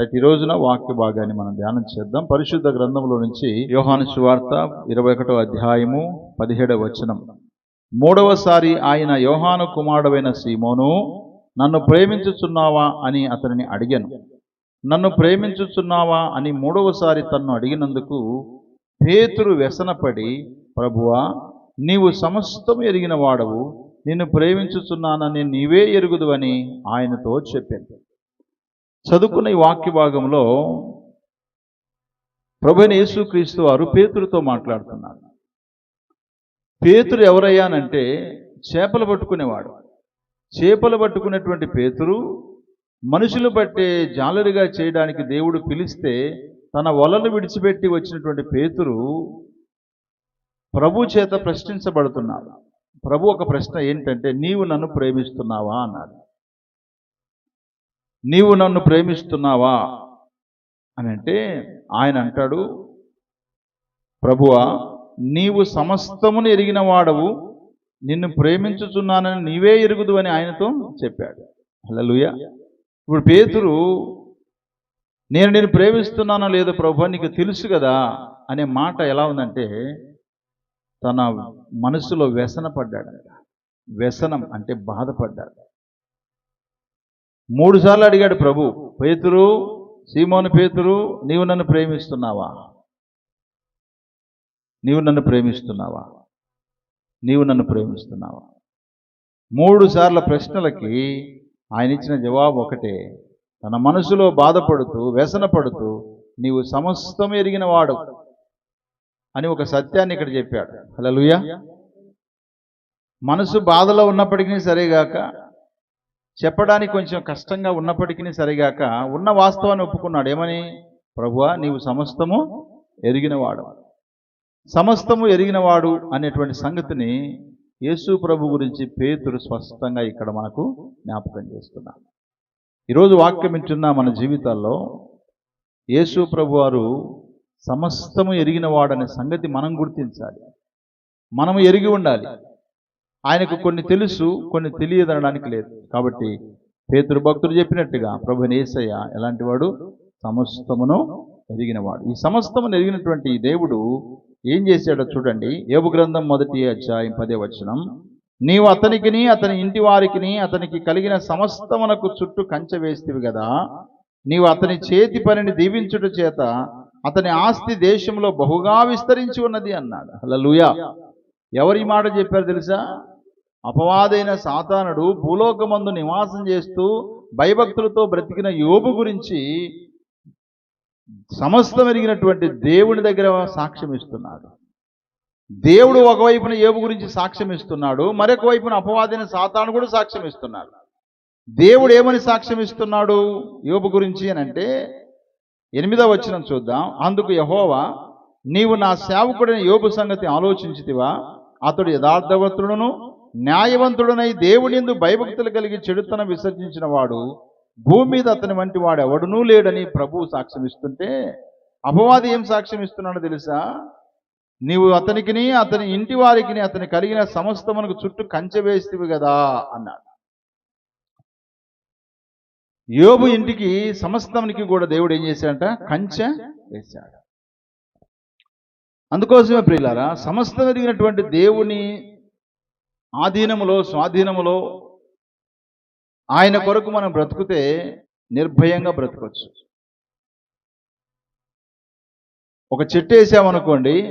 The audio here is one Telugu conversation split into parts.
రైట్ ఈ రోజున వాక్య భాగాన్ని మనం ధ్యానం చేద్దాం. పరిశుద్ధ గ్రంథంలో నుంచి యోహాను సువార్త ఇరవై ఒకటో అధ్యాయము పదిహేడవ వచనం. మూడవసారి ఆయన యోహాను కుమారుడైన సీమోను నన్ను ప్రేమించుచున్నావా? అని అతనిని అడిగాను. నన్ను ప్రేమించుచున్నావా? అని మూడవసారి తన్ను అడిగినందుకు పేతురు వ్యసనపడి ప్రభువా నీవు సమస్తం ఎరిగిన వాడవు. నిన్ను ప్రేమించుచున్నానని నీవే ఎరుగుదు అని ఆయనతో చెప్పాను. చదువుకున్న ఈ వాక్య భాగంలో ప్రభుని యేసుక్రీస్తు వారు పేతురుతో మాట్లాడుతున్నారు. పేతురు ఎవరయ్యానంటే చేపలు పట్టుకునేవాడు. చేపలు పట్టుకునేటువంటి పేతురు మనుషులు పట్టే జాలరిగా చేయడానికి దేవుడు పిలిస్తే తన వలలు విడిచిపెట్టి వచ్చినటువంటి పేతురు ప్రభు చేత ప్రశ్నించబడుతున్నాడు ప్రభు ఒక ప్రశ్న ఏంటంటే నీవు నన్ను ప్రేమిస్తున్నావా? అన్నాడు. నీవు నన్ను ప్రేమిస్తున్నావా? అని అంటే ఆయన అంటాడు ప్రభువా నీవు సమస్తమును ఎరిగిన వాడవు. నిన్ను ప్రేమించుచున్నానని నీవే ఎరుగుదు అని ఆయనతో చెప్పాడు. హల్లెలూయ. ఇప్పుడు పేతురు నేను నేను ప్రేమిస్తున్నానో లేదో ప్రభు నీకు తెలుసు కదా? అనే మాట ఎలా ఉందంటే తన మనసులో వ్యసన పడ్డాడంట. వ్యసనం అంటే బాధపడ్డాడు. మూడు సార్లు అడిగాడు ప్రభు పేతురు సీమోను పేతురు నీవు నన్ను ప్రేమిస్తున్నావా? నీవు నన్ను ప్రేమిస్తున్నావా? నీవు నన్ను ప్రేమిస్తున్నావా? మూడు సార్ల ప్రశ్నలకి ఆయన ఇచ్చిన జవాబు ఒకటే తన మనసులో బాధపడుతూ వ్యసన పడుతూ నీవు సమస్తం ఎరిగిన వాడు అని ఒక సత్యాన్ని ఇక్కడ చెప్పాడు. హలో మనసు బాధలో ఉన్నప్పటికీ సరేగాక చెప్పడానికి కొంచెం కష్టంగా ఉన్నప్పటికీ సరిగాక ఉన్న వాస్తవాన్ని ఒప్పుకున్నాడు. ఏమని? ప్రభువా నీవు సమస్తము ఎరిగినవాడు. సమస్తము ఎరిగినవాడు అనేటువంటి సంగతిని యేసు ప్రభు గురించి పేతురు స్పష్టంగా ఇక్కడ మనకు జ్ఞాపకం చేస్తున్నాడు ఈరోజు వాక్యం వింటున్న మన జీవితాల్లో యేసు ప్రభు వారు సమస్తము ఎరిగినవాడనే సంగతి మనం గుర్తించాలి. మనము ఎరిగి ఉండాలి. ఆయనకు కొన్ని తెలుసు కొన్ని తెలియదనడానికి లేదు. కాబట్టి పేతురు భక్తుడు చెప్పినట్టుగా ప్రభు నేసయ్య ఎలాంటి వాడు? సమస్తమును ఎరిగినవాడు. ఈ సమస్తమును ఎరిగినటువంటి ఈ దేవుడు ఏం చేశాడో చూడండి. ఏబు గ్రంథం మొదటి అధ్యాయం పదే వచనం. నీవు అతనికిని అతని ఇంటి వారికిని అతనికి కలిగిన సమస్తమునకు చుట్టూ కంచె వేస్తేవి కదా నీవు అతని చేతి పనిని దీవించుట చేత అతని ఆస్తి దేశంలో బహుగా విస్తరించి ఉన్నది అన్నాడు. హల్లెలూయా! ఎవరి మాట చెప్పారు తెలుసా? అపవాదైన సాతానుడు భూలోకమందు నివాసం చేస్తూ భయభక్తులతో బ్రతికిన యోబు గురించి సమస్తం ఎరిగినటువంటి దేవుని దగ్గర సాక్ష్యం ఇస్తున్నాడు దేవుడు ఒకవైపున యోబు గురించి సాక్ష్యం ఇస్తున్నాడు మరొక వైపున అపవాదైన సాతాను కూడా సాక్ష్యం ఇస్తున్నాడు దేవుడు ఏమని సాక్ష్యం ఇస్తున్నాడు యోబు గురించి అని అంటే ఎనిమిదవ వచ్చిన చూద్దాం. అందుకు యహోవా నీవు నా సేవకుడైన యోబు సంగతి ఆలోచించితివా? అతడు యథార్థవంతుడును న్యాయవంతుడనై దేవునిందు భయభక్తులు కలిగి చెడుతనం విసర్జించిన వాడు భూమి మీద అతని వంటి వాడు ఎవడునూ లేడని ప్రభువు సాక్ష్యం ఇస్తుంటే అపవాది ఏం సాక్ష్యం ఇస్తున్నాడో తెలుసా? నీవు అతనికిని అతని ఇంటి వారికి అతని కలిగిన సమస్తమునకు చుట్టూ కంచె వేస్తివి కదా అన్నాడు. యోబు ఇంటికి సమస్తమునికి కూడా దేవుడు ఏం చేశాడంట? కంచె వేశాడు. అందుకోసమే ప్రియులారా సమస్తం ఎదిగినటువంటి దేవుని ఆధీనములో స్వాధీనములో ఆయన కొరకు మనం బ్రతుకుతే నిర్భయంగా బ్రతకొచ్చు. ఒక చెట్టు వేసామనుకోండి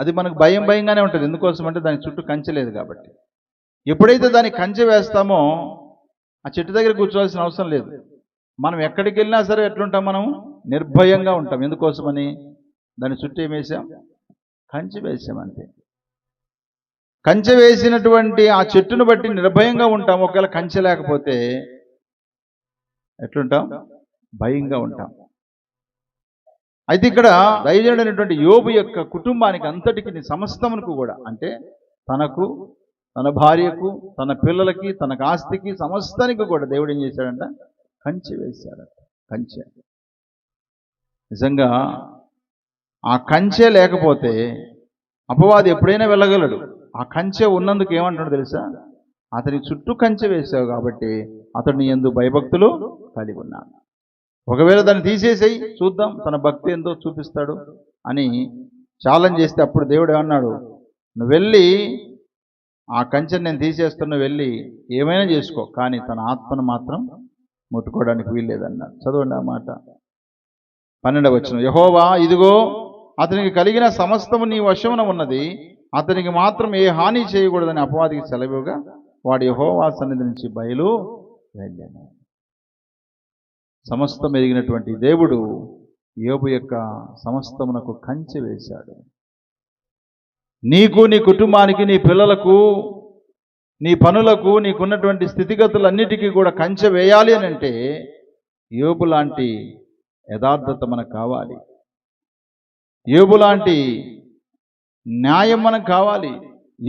అది మనకు భయం భయంగానే ఉంటుంది. ఎందుకోసం అంటే దాని చుట్టూ కంచె లేదు కాబట్టి. ఎప్పుడైతే దాని కంచె వేస్తామో ఆ చెట్టు దగ్గర కూర్చోవాల్సిన అవసరం లేదు. మనం ఎక్కడికి వెళ్ళినా సరే ఎట్లుంటాం మనం? నిర్భయంగా ఉంటాం. ఎందుకోసమని? దాని చుట్టూ ఏం వేసాం? కంచె వేసాం అంతే. కంచె వేసినటువంటి ఆ చెట్టును బట్టి నిర్భయంగా ఉంటాం ఒకవేళ కంచె లేకపోతే ఎట్లుంటాం? భయంగా ఉంటాం. అయితే ఇక్కడ దైవజనుడైనటువంటి యోబు యొక్క కుటుంబానికి అంతటికి సమస్తమునకు కూడా అంటే తనకు తన భార్యకు తన పిల్లలకి తన ఆస్తికి సమస్తానికి కూడా దేవుడు ఏం చేశాడంట? కంచె వేశాడట. కంచె. నిజంగా ఆ కంచె లేకపోతే అపవాది ఎప్పుడైనా వెళ్ళగలడు. ఆ కంచె ఉన్నందుకు ఏమంటాడు తెలుసా? అతని చుట్టూ కంచె వేసావు కాబట్టి అతడు ఎందు భయభక్తులు కలిగి ఉన్నాడు. ఒకవేళ దాన్ని తీసేసేయి చూద్దాం తన భక్తి ఎంతో చూపిస్తాడు అని ఛాలెంజ్ చేస్తే అప్పుడు దేవుడు అన్నాడు నువ్వు వెళ్ళి ఆ కంచెని నేను తీసేస్తున్న వెళ్ళి ఏమైనా చేసుకో కానీ తన ఆత్మను మాత్రం ముట్టుకోవడానికి వీల్లేదన్నాడు. చదవండి ఆ మాట. పన్నెండవ వచ్చిన యహోవా ఇదిగో అతనికి కలిగిన సమస్తము నీ వశమున ఉన్నది. అతనికి మాత్రం ఏ హాని చేయకూడదని అపవాదికి సెలవుగా వాడి యహోవా సన్నిధి నుంచి బయలు వెళ్ళాను సమస్తం ఎరిగినటువంటి దేవుడు యోబు యొక్క సమస్తమునకు కంచె వేశాడు. నీకు నీ కుటుంబానికి నీ పిల్లలకు నీ పనులకు నీకున్నటువంటి స్థితిగతులన్నిటికీ కూడా కంచె వేయాలి అని అంటే యోబు లాంటి యథార్థత మనకు కావాలి. యోబు లాంటి న్యాయం మనకు కావాలి.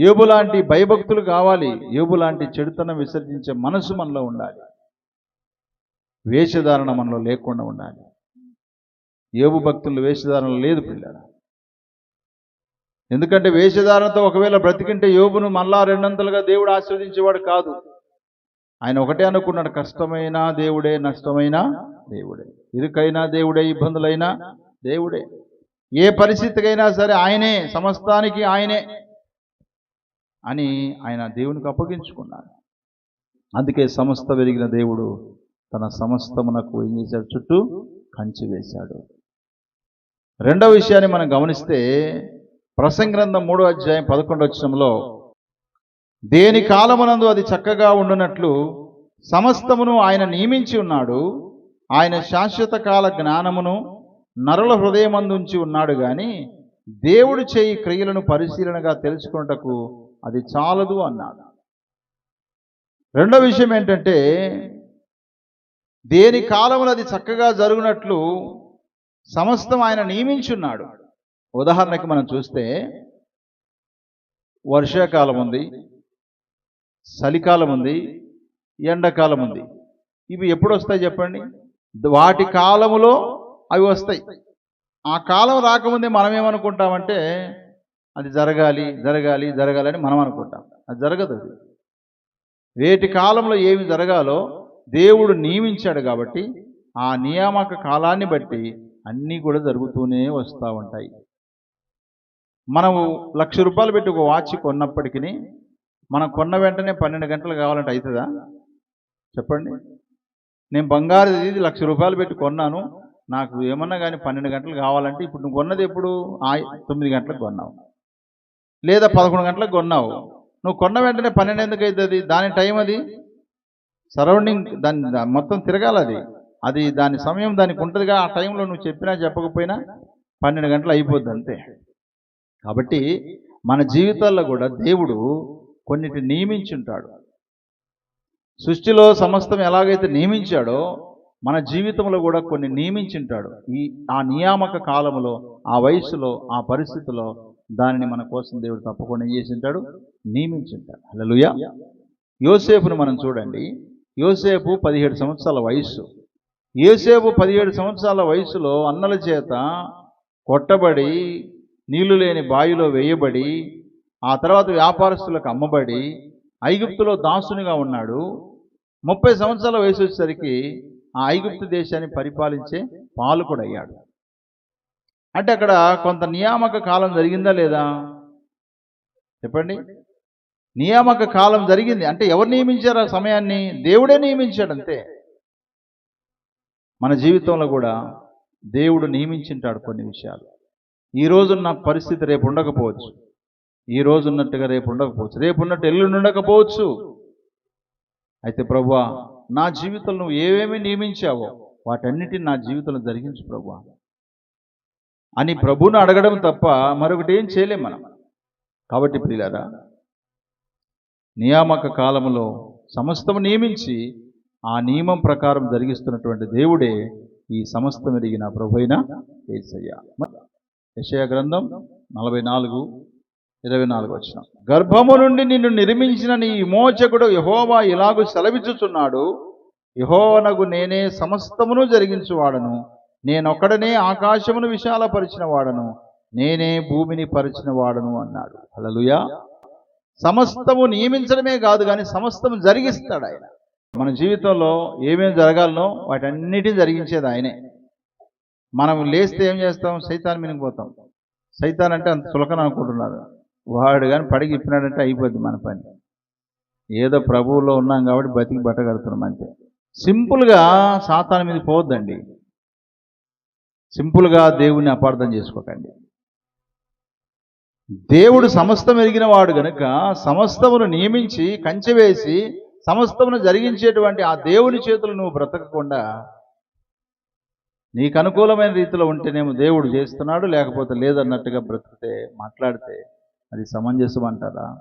ఏబులాంటి లాంటి భయభక్తులు కావాలి. ఏబు లాంటి చెడుతనం విసర్జించే మనసు మనలో ఉండాలి. వేషధారణ మనలో లేకుండా ఉండాలి. ఏబు భక్తులు వేషధారణ లేదు పిల్లల ఎందుకంటే వేషధారణతో ఒకవేళ బ్రతికింటే యోబును మళ్ళా రెండంతలుగా దేవుడు ఆస్వాదించేవాడు కాదు. ఆయన ఒకటే అనుకున్నాడు కష్టమైన దేవుడే నష్టమైన దేవుడే. ఇరుకైనా దేవుడే ఇబ్బందులైనా దేవుడే. ఏ పరిస్థితికైనా సరే ఆయనే సమస్తానికి ఆయనే అని ఆయన దేవునికి అప్పగించుకున్నాడు. అందుకే సమస్త వెలిగిన దేవుడు తన సమస్తమునకు ఏం చేశాడు? చుట్టూ కంచి వేశాడు. రెండవ విషయాన్ని మనం గమనిస్తే ప్రసంగ్రంథం మూడో అధ్యాయం పదకొండు వచ్చంలో దేని కాలమునందు అది చక్కగా ఉండునట్లు సమస్తమును ఆయన నియమించి ఉన్నాడు. ఆయన శాశ్వత కాల జ్ఞానమును నరుల హృదయమందుంచి ఉన్నాడు కానీ దేవుడు చేయి క్రియలను పరిశీలనగా తెలుసుకున్నటకు అది చాలదు అన్నాడు. రెండో విషయం ఏంటంటే దేని కాలములు అది చక్కగా జరుగునట్లు సమస్తం ఆయన నియమించున్నాడు. ఉదాహరణకి మనం చూస్తే వర్షాకాలం ఉంది చలికాలం ఉంది ఎండాకాలం ఉంది. ఇవి ఎప్పుడు వస్తాయి చెప్పండి? వాటి కాలములో అవి వస్తాయి. ఆ కాలం రాకముందే మనం ఏమనుకుంటామంటే అది జరగాలి జరగాలి జరగాలని మనం అనుకుంటాం అది జరగదు అది. వేటి కాలంలో ఏమి జరగాలో దేవుడు నియమించాడు కాబట్టి ఆ నియామక కాలాన్ని బట్టి అన్నీ కూడా జరుగుతూనే వస్తూ ఉంటాయి. మనము లక్ష రూపాయలు పెట్టి ఒక వాచ్ కొన్నప్పటికీ మనం కొన్న వెంటనే పన్నెండు గంటలు కావాలంటే అవుతుందా? చెప్పండి. నేను బంగారు ఇది లక్ష రూపాయలు పెట్టి కొన్నాను నాకు ఏమన్నా కానీ పన్నెండు గంటలు కావాలంటే ఇప్పుడు నువ్వు కొన్నది ఎప్పుడు? ఆ తొమ్మిది గంటలకు కొన్నావు. లేదా పదకొండు గంటలకు కొన్నావు. నువ్వు కొన్న వెంటనే పన్నెండు ఎందుకు అవుతుంది దాని టైం అది? సరౌండింగ్ దాని మొత్తం తిరగాలి అది. అది దాని సమయం దానికి ఉంటుందిగా. ఆ టైంలో నువ్వు చెప్పినా చెప్పకపోయినా పన్నెండు గంటలు అయిపోద్ది అంతే. కాబట్టి మన జీవితాల్లో కూడా దేవుడు కొన్నిటి నియమించుంటాడు. సృష్టిలో సమస్తం ఎలాగైతే నియమించాడో మన జీవితంలో కూడా కొన్ని నియమించింటాడు. ఈ ఆ నియామక కాలంలో ఆ వయసులో ఆ పరిస్థితిలో దానిని మన కోసం దేవుడు తప్పకుండా ఏం చేసింటాడు? నియమించింటాడు. హల్లెలూయా. యోసేపును మనం చూడండి. యోసేపు పదిహేడు సంవత్సరాల వయస్సు. యోసేపు పదిహేడు సంవత్సరాల వయసులో అన్నల చేత కొట్టబడి నీళ్ళు లేని బావిలో వేయబడి ఆ తర్వాత వ్యాపారస్తులకు అమ్మబడి ఐగుప్తులో దాసునిగా ఉన్నాడు. ముప్పై సంవత్సరాల వయసు వచ్చేసరికి ఆ ఐగుప్తు దేశాన్ని పరిపాలించే పాలకుడయ్యాడు. అంటే అక్కడ కొంత నియామక కాలం జరిగిందా లేదా? చెప్పండి. నియామక కాలం జరిగింది. అంటే ఎవరు నియమించారు ఆ సమయాన్ని? దేవుడే నియమించాడు అంతే. మన జీవితంలో కూడా దేవుడు నియమించింటాడు కొన్ని విషయాలు. ఈ రోజున్న పరిస్థితి రేపు ఉండకపోవచ్చు. ఈ రోజు ఉన్నట్టుగా రేపు ఉండకపోవచ్చు. రేపు ఉన్నట్టు ఎల్లుండి ఉండకపోవచ్చు. అయితే ప్రభు నా జీవితంలో నువ్వు ఏమేమి నియమించావో వాటన్నిటిని నా జీవితంలో జరిగించు ప్రభు అని ప్రభువును అడగడం తప్ప మరొకటి ఏం చేయలేం మనం. కాబట్టి ప్రియులారా నియామక కాలంలో సమస్తం నియమించి ఆ నియమం ప్రకారం జరిగిస్తున్నటువంటి దేవుడే ఈ సమస్తం ఎరిగిన ప్రభు అయిన యేసయ్య గ్రంథం నలభై నాలుగు ఇరవై నాలుగు వచ్చిన. గర్భము నుండి నిన్ను నిర్మించిన నీ విమోచకుడు యహోవా ఇలాగు సెలవిచ్చుచున్నాడు? యహోవనగు నేనే సమస్తమును జరిగించువాడను. నేనొక్కడనే ఆకాశమును విశాలపరిచిన వాడను నేనే భూమిని పరిచిన వాడను అన్నాడు. అలలుయా సమస్తము నియమించడమే కాదు కానీ సమస్తము జరిగిస్తాడు ఆయన. మన జీవితంలో ఏమేమి జరగాలనో వాటన్నిటిని జరిగించేది ఆయనే. మనం లేస్తే ఏం చేస్తాం? సైతాన్ మినిగిపోతాం సైతాన్ అంటే అంత చులకన అనుకుంటున్నారు. వాడు కానీ పడిగి ఇప్పినాడంటే అయిపోద్ది మన పని. ఏదో ప్రభువులో ఉన్నాం కాబట్టి బతికి బట్టగడుతున్నాం అంతే. సింపుల్గా సాతాన్ మీద పోవద్దండి. సింపుల్గా దేవుణ్ణి అపార్థం చేసుకోకండి. దేవుడు సమస్తం ఎరిగిన వాడు గనుక సమస్తమును నియమించి కంచె వేసి సమస్తమును జరిగించేటువంటి ఆ దేవుని చేతులు నువ్వు బ్రతకకుండా నీకు అనుకూలమైన రీతిలో ఉంటేనేమో దేవుడు చేస్తున్నాడు లేకపోతే లేదన్నట్టుగా బ్రతికితే మాట్లాడితే అది సమంజసం అంటారా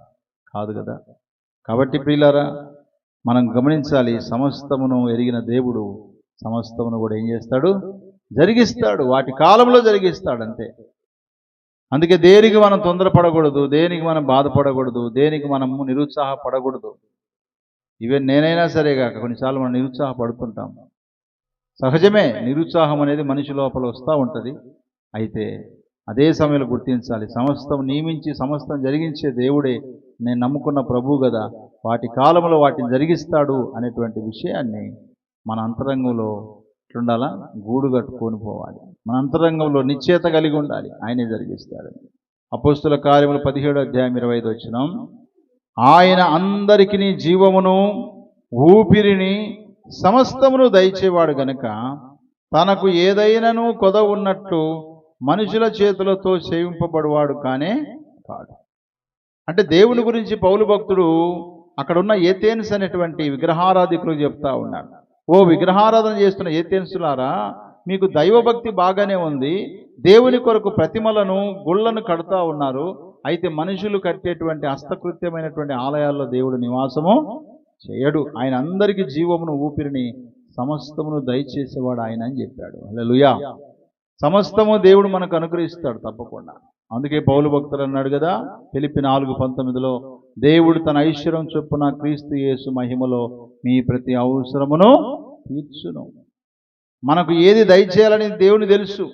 కాదు కదా. కాబట్టి ప్రియులారా మనం గమనించాలి సమస్తమును ఎరిగిన దేవుడు సమస్తమును కూడా ఏం చేస్తాడు? జరిగిస్తాడు. వాటి కాలంలో జరిగిస్తాడు అంతే. అందుకే దేనికి మనం తొందరపడకూడదు దేనికి మనం బాధపడకూడదు దేనికి మనము నిరుత్సాహపడకూడదు. ఈవెన్ నేనైనా సరే కాక కొన్నిసార్లు మనం నిరుత్సాహపడుతుంటాము. సహజమే నిరుత్సాహం అనేది మనిషి లోపల వస్తూ ఉంటుంది. అయితే అదే సమయంలో గుర్తించాలి. సమస్తం నియమించి సమస్తం జరిగించే దేవుడే నేను నమ్ముకున్న ప్రభువు కదా. వాటి కాలంలో వాటిని జరిగిస్తాడు అనేటువంటి విషయాన్ని మన అంతరంగంలో ఎట్లుండాలా? గూడు కట్టుకొని పోవాలి. మన అంతరంగంలో నిశ్చేత కలిగి ఉండాలి. ఆయనే జరిగిస్తాడు. అపోస్తుల కార్యములు పదిహేడు అధ్యాయం ఇరవై ఐదు వచ్చిన ఆయన అందరికిని జీవమును ఊపిరిని సమస్తమును దయచేవాడు గనుక తనకు ఏదైనాను కొద ఉన్నట్టు మనుషుల చేతులతో సేవింపబడువాడు కానే కాడు. అంటే దేవుని గురించి పౌలు భక్తుడు అక్కడున్న ఏథేన్స్ అనేటువంటి విగ్రహారాధికులు చెప్తా ఉన్నాడు ఓ విగ్రహారాధన చేస్తున్న ఏథేన్సులారా మీకు దైవభక్తి బాగానే ఉంది. దేవుని కొరకు ప్రతిమలను గుళ్ళను కడుతూ ఉన్నారు. అయితే మనుషులు కట్టేటువంటి హస్తకృత్యమైనటువంటి ఆలయాల్లో దేవుడు నివాసము చేయడు. ఆయన అందరికీ జీవమును ఊపిరిని సమస్తమును దయచేసేవాడు ఆయన అని చెప్పాడు. హల్లెలూయా. సమస్తము దేవుడు మనకు అనుగ్రహిస్తాడు తప్పకుండా. అందుకే పౌలు భక్తులు అన్నాడు కదా తెలిపి నాలుగు పంతొమ్మిదిలో దేవుడు తన ఐశ్వర్యం చొప్పున క్రీస్తు యేసు మహిమలో మీ ప్రతి అవసరమును తీర్చును. మనకు ఏది దయచేయాలని దేవుని తెలుసు.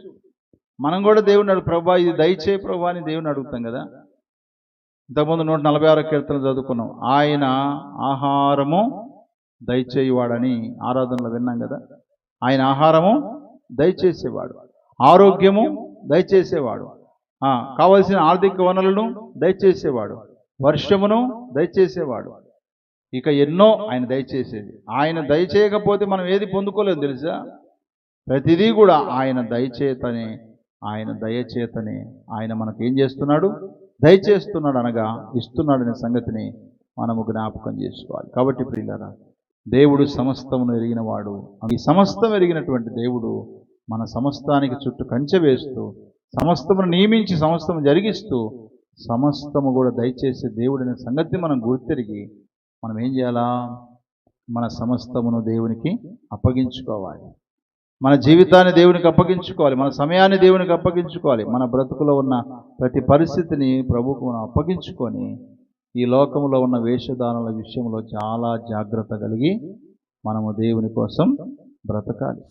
మనం కూడా దేవుని అడుగు ప్రభా ఇది దయచే ప్రభా అని దేవుని అడుగుతాం కదా. ఇంతకుముందు నూట నలభై ఆరు కీర్తన చదువుకున్నాం. ఆయన ఆహారము దయచేయవాడని ఆరాధనలో విన్నాం కదా. ఆయన ఆహారము దయచేసేవాడు. ఆరోగ్యము దయచేసేవాడు. కావలసిన ఆర్థిక వనరులను దయచేసేవాడు. వర్షమును దయచేసేవాడు. ఇక ఎన్నో ఆయన దయచేసేది. ఆయన దయచేయకపోతే మనం ఏది పొందుకోలేదు తెలుసా? ప్రతిదీ కూడా ఆయన దయచేతనే ఆయన దయచేతనే ఆయన మనకు ఏం చేస్తున్నాడు? దయచేస్తున్నాడు అనగా ఇస్తున్నాడనే సంగతిని మనము జ్ఞాపకం చేసుకోవాలి. కాబట్టి ప్రియులరా దేవుడు సమస్తమును ఎరిగినవాడు. ఈ సమస్తం ఎరిగినటువంటి దేవుడు మన సమస్తానికి చుట్టూ కంచె వేస్తూ సమస్తమును నియమించి సమస్తము జరిగిస్తూ సమస్తము కూడా దయచేసి దేవుడిని సంగతి మనం గుర్తిరిగి మనం ఏం చేయాలా? మన సమస్తమును దేవునికి అప్పగించుకోవాలి. మన జీవితాన్ని దేవునికి అప్పగించుకోవాలి. మన సమయాన్ని దేవునికి అప్పగించుకోవాలి. మన బ్రతుకులో ఉన్న ప్రతి పరిస్థితిని ప్రభుకు మనం అప్పగించుకొని ఈ లోకంలో ఉన్న వేషధానుల విషయంలో చాలా జాగ్రత్త కలిగి మనము దేవుని కోసం బ్రతకాలి.